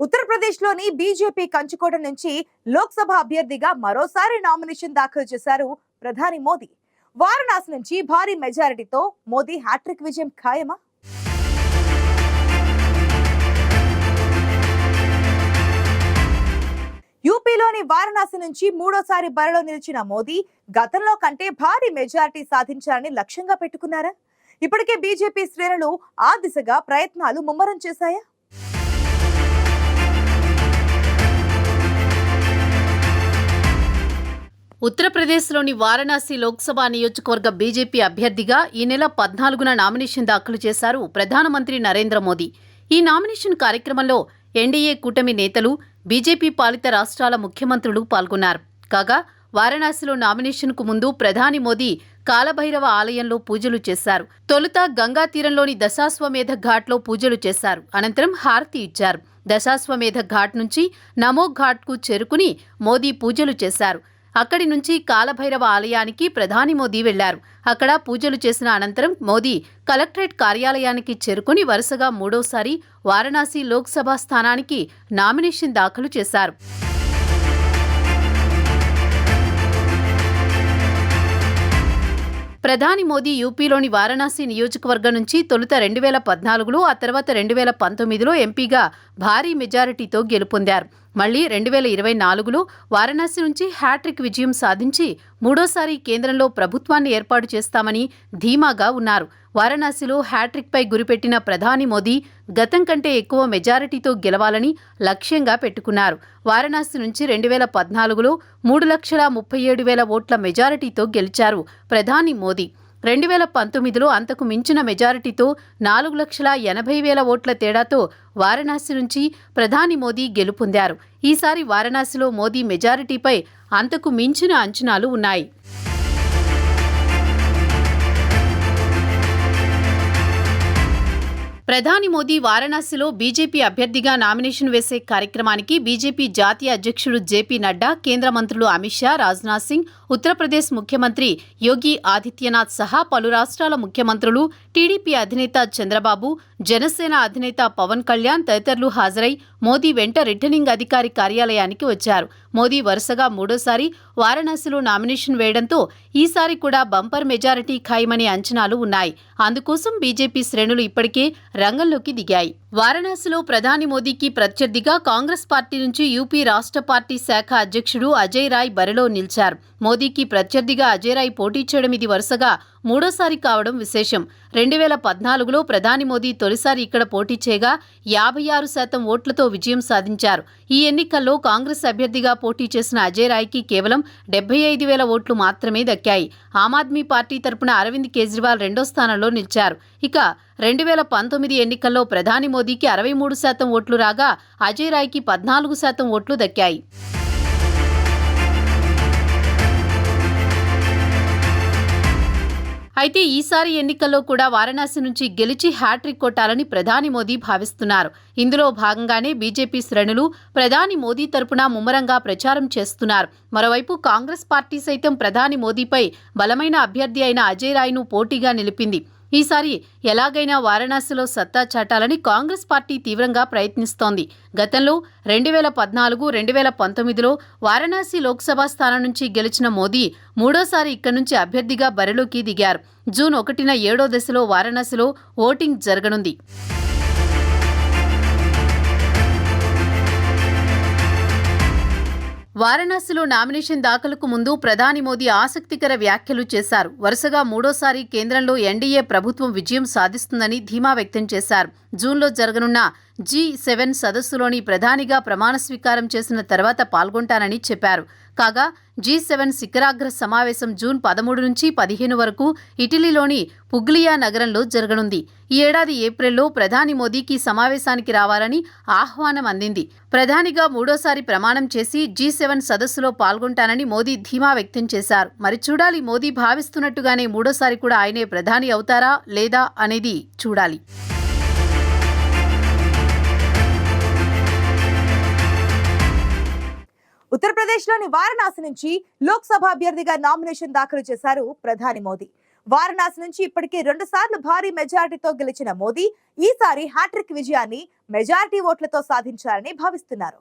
ఉత్తరప్రదేశ్లోని బీజేపీ కంచుకోట నుంచి లోక్సభ అభ్యర్థిగా మరోసారి నామినేషన్ దాఖలు చేశారు ప్రధాని మోదీ. వారణాసి నుంచి భారీ మెజారిటీతో మోదీ హ్యాట్రిక్ విజయం ఖాయమా? యూపీలోని వారణాసి నుంచి మూడోసారి బరిలో నిలిచిన మోదీ గతంలో కంటే భారీ మెజారిటీ సాధించాలని లక్ష్యంగా పెట్టుకున్నారా? ఇప్పటికే బీజేపీ శ్రేణులు ఆ దిశగా ప్రయత్నాలు ముమ్మరం చేశాయా? ఉత్తరప్రదేశ్లోని వారణాసి లోక్సభ నియోజకవర్గ బీజేపీ అభ్యర్థిగా ఈ నెల పద్నాలుగున నామినేషన్ దాఖలు చేశారు ప్రధానమంత్రి నరేంద్ర మోదీ. ఈ నామినేషన్ కార్యక్రమంలో ఎన్డీఏ కూటమి నేతలు బీజేపీ పాలిత రాష్ట్రాల ముఖ్యమంత్రులు పాల్గొన్నారు. కాగా వారణాసిలో నామినేషన్కు ముందు ప్రధాని మోదీ కాలభైరవ ఆలయంలో పూజలు చేశారు. తొలుత గంగా తీరంలోని దశాశ్వమేధ ఘాట్లో పూజలు చేశారు. అనంతరం హారతి ఇచ్చారు. దశాశ్వమేధ ఘాట్ నుంచి నమో ఘాట్కు చేరుకుని మోదీ పూజలు చేశారు. అక్కడి నుంచి కాలభైరవ ఆలయానికి ప్రధాని మోదీ వెళ్ళారు. అక్కడ పూజలు చేసిన అనంతరం మోదీ కలెక్టరేట్ కార్యాలయానికి చేరుకుని వరుసగా మూడోసారి వారణాసి లోక్సభ స్థానానికి నామినేషన్ దాఖలు చేశారు. ప్రధాని మోదీ యూపీలోని వారణాసి నియోజకవర్గం నుంచి తొలుత రెండు వేల పద్నాలుగులో ఆ తర్వాత రెండు వేల పంతొమ్మిదిలో ఎంపీగా భారీ మెజారిటీతో గెలుపొందారు. మళ్ళీ రెండు వేల ఇరవై నాలుగులో వారణాసి నుంచి హ్యాట్రిక్ విజయం సాధించి మూడోసారి కేంద్రంలో ప్రభుత్వాన్ని ఏర్పాటు చేస్తామని ధీమాగా ఉన్నారు. వారణాసిలో హ్యాట్రిక్పై గురిపెట్టిన ప్రధాని మోదీ గతం కంటే ఎక్కువ మెజారిటీతో గెలవాలని లక్ష్యంగా పెట్టుకున్నారు. వారణాసి నుంచి రెండు వేల పద్నాలుగులో మూడు లక్షల ముప్పై ఏడు వేల ఓట్ల మెజారిటీతో గెలిచారు ప్రధాని మోదీ. రెండు వేల పంతొమ్మిదిలో అంతకు మించిన మెజారిటీతో నాలుగు లక్షల ఎనభై వేల ఓట్ల తేడాతో వారణాసి నుంచి ప్రధాని మోదీ గెలుపొందారు. ఈసారి వారణాసిలో మోదీ మెజారిటీపై అంతకు మించిన అంచనాలు ఉన్నాయి. ప్రధాని మోదీ వారణాసిలో బీజేపీ అభ్యర్థిగా నామినేషన్ వేసే కార్యక్రమానికి బీజేపీ జాతీయ అధ్యక్షుడు జేపీ నడ్డా కేంద్ర మంత్రులు అమిత్ షా రాజ్నాథ్ సింగ్ ఉత్తరప్రదేశ్ ముఖ్యమంత్రి యోగి ఆదిత్యనాథ్ సహా పలు రాష్ట్రాల ముఖ్యమంత్రులు టీడీపీ అధినేత చంద్రబాబు జనసేన అధినేత పవన్ కళ్యాణ్ తదితరులు హాజరై మోదీ వెంట రిటర్నింగ్ అధికారి కార్యాలయానికి వచ్చారు. మోదీ వరుసగా మూడోసారి వారణాసిలో నామినేషన్ వేయడంతో ఈసారి కూడా బంపర్ మెజారిటీ ఖాయమనే అంచనాలు ఉన్నాయి. అందుకోసం బీజేపీ శ్రేణులు ఇప్పటికే రంగంలోకి దిగాయి. వారణాసిలో ప్రధాని మోదీకి ప్రత్యర్థిగా కాంగ్రెస్ పార్టీ నుంచి యూపీ రాష్ట్ర పార్టీ శాఖ అధ్యక్షుడు అజయ్ రాయ్ బరిలో నిలిచారు. మోదీకి ప్రత్యర్థిగా అజయ్ రాయ్ పోటీ చేయడం ఇది వరుసగా మూడోసారి కావడం విశేషం. రెండు వేల పద్నాలుగులో ప్రధాని మోదీ తొలిసారి ఇక్కడ పోటీ చేయగా యాభై ఆరు శాతం ఓట్లతో విజయం సాధించారు. ఈ ఎన్నికల్లో కాంగ్రెస్ అభ్యర్థిగా పోటీ చేసిన అజయ్ రాయ్కి కేవలం డెబ్బై ఐదు వేల ఓట్లు మాత్రమే దక్కాయి. ఆమ్ ఆద్మీ పార్టీ తరపున అరవింద్ కేజ్రీవాల్ రెండో స్థానంలో నిలిచారు. ఇక రెండు వేల పంతొమ్మిది ఎన్నికల్లో ప్రధాని మోదీకి అరవై మూడు శాతం ఓట్లు రాగా అజయ్ రాయ్కి పద్నాలుగు శాతం ఓట్లు దక్కాయి. అయితే ఈసారి ఎన్నికల్లో కూడా వారణాసి నుంచి గెలిచి హ్యాట్రిక్ కొట్టాలని ప్రధాని మోదీ భావిస్తున్నారు. ఇందులో భాగంగానే బీజేపీ శ్రేణులు ప్రధాని మోదీ తరపున ముమ్మరంగా ప్రచారం చేస్తున్నారు. మరోవైపు కాంగ్రెస్ పార్టీ సైతం ప్రధాని మోదీపై బలమైన అభ్యర్థి అయిన అజయ్ రాయ్ను పోటీగా నిలిపింది. ఈసారి ఎలాగైనా వారణాసిలో సత్తా చాటాలని కాంగ్రెస్ పార్టీ తీవ్రంగా ప్రయత్నిస్తోంది. గతంలో రెండు వేల పద్నాలుగు రెండు వేల పంతొమ్మిదిలో వారణాసి లోక్సభ స్థానం నుంచి గెలిచిన మోదీ మూడోసారి ఇక్కడి నుంచి అభ్యర్థిగా బరిలోకి దిగారు. జూన్ ఒకటిన ఏడో దశలో వారణాసిలో ఓటింగ్ జరగనుంది. వారణాసిలో నామినేషన్ దాఖలకు ముందు ప్రధాని మోదీ ఆసక్తికర వ్యాఖ్యలు చేశారు. వరుసగా మూడోసారి కేంద్రంలో ఎన్డీఏ ప్రభుత్వం విజయం సాధిస్తుందని ధీమా వ్యక్తం చేశారు. జూన్లో జరగనున్న జీ సెవెన్ సదస్సులోని ప్రధానిగా ప్రమాణ స్వీకారం చేసిన తర్వాత పాల్గొంటానని చెప్పారు. కాగా జీ సెవెన్ శిఖరాగ్ర సమావేశం జూన్ పదమూడు నుంచి పదిహేను వరకు ఇటలీలోని పుగ్లియా నగరంలో జరగనుంది. ఈ ఏడాది ఏప్రిల్లో ప్రధాని మోదీకి సమావేశానికి రావాలని ఆహ్వానం అందింది. ప్రధానిగా మూడోసారి ప్రమాణం చేసి జీ సెవెన్ సదస్సులో పాల్గొంటానని మోదీ ధీమా వ్యక్తం చేశారు. మరి చూడాలి మోదీ భావిస్తున్నట్టుగానే మూడోసారి కూడా ఆయనే ప్రధాని అవుతారా లేదా అనేది చూడాలి. ఉత్తరప్రదేశ్లోని వారణాసి నుంచి లోక్సభ అభ్యర్థిగా నామినేషన్ దాఖలు చేశారు ప్రధాని మోదీ. వారణాసి నుంచి ఇప్పటికే రెండు సార్లు భారీ మెజారిటీతో గెలిచిన మోదీ ఈసారి హ్యాట్రిక్ విజయాన్ని మెజారిటీ ఓట్లతో సాధించాలని భావిస్తున్నారు.